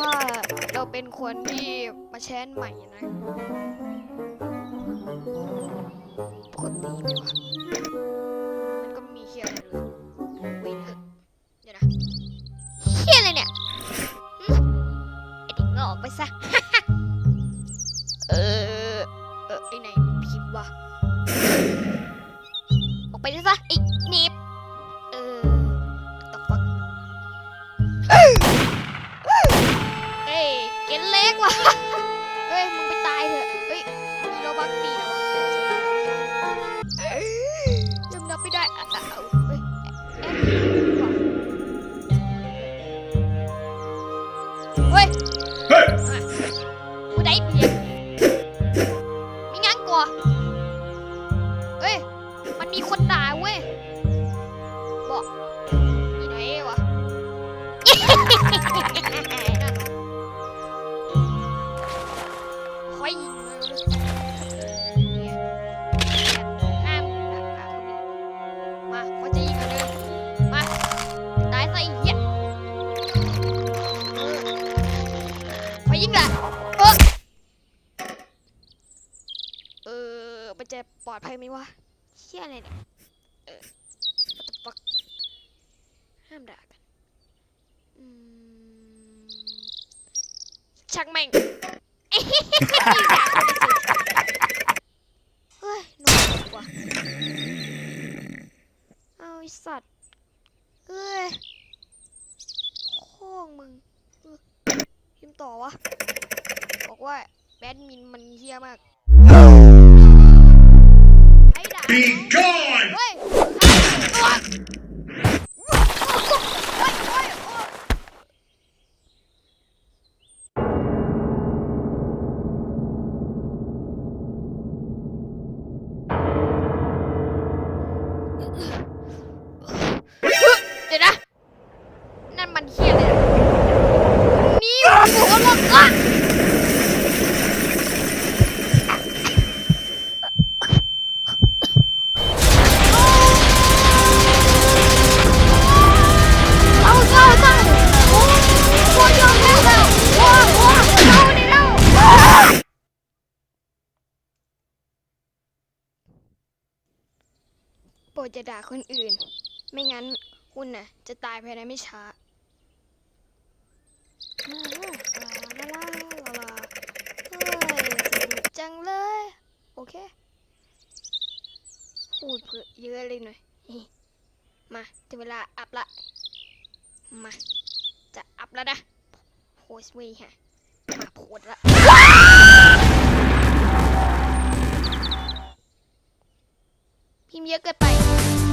ว่าเราเป็นคนที่มาแชนใหม่นะปกติไหมวะมันก็มีเฮียอะไรเลยเว้นเถอะเดี๋ยวนะเฮียอะไรเนี่ยไอเด็กงอกไปซะเออเออไอไหนพิมพ์วะออกไปซะไอหนีบเอ กนเล็กว่ะเฮ้ย มึงไปตายเถอะ เฮ้ยมีโลบักปีแล้ววะจำนับไม่ได้อะเอาเฮ้ยเฮ้ยเฮ้ยกูได้เพียงมีงานก่อเฮ้ย มันมีคนด่า อมันจะปลอดภัยไหมวะเชี่ยอะไรเนี่ย เออ what the fuck ห้ามด่ากันช่างแม่งเฮ้ยนอนดีกว่าเอาไอสัตว์เอ้ยพ่องมึงพิมต่อวะ บอกว่าแบดมินมันเฮี้ยมาก Be gone! เรดจะด่าคนอื่น ไม่งั้นคุณน่ะ จะตายภายในไม่ช้าลาลาลาลาลาเฮ้ยสนุกจังเลย โอเค พูดเพื่อเยอะเลยหน่อย มาถึงเวลาอัพละ มา จะอัพแล้วนะ โพสต์ไว้ฮะ มาโพสละ พิม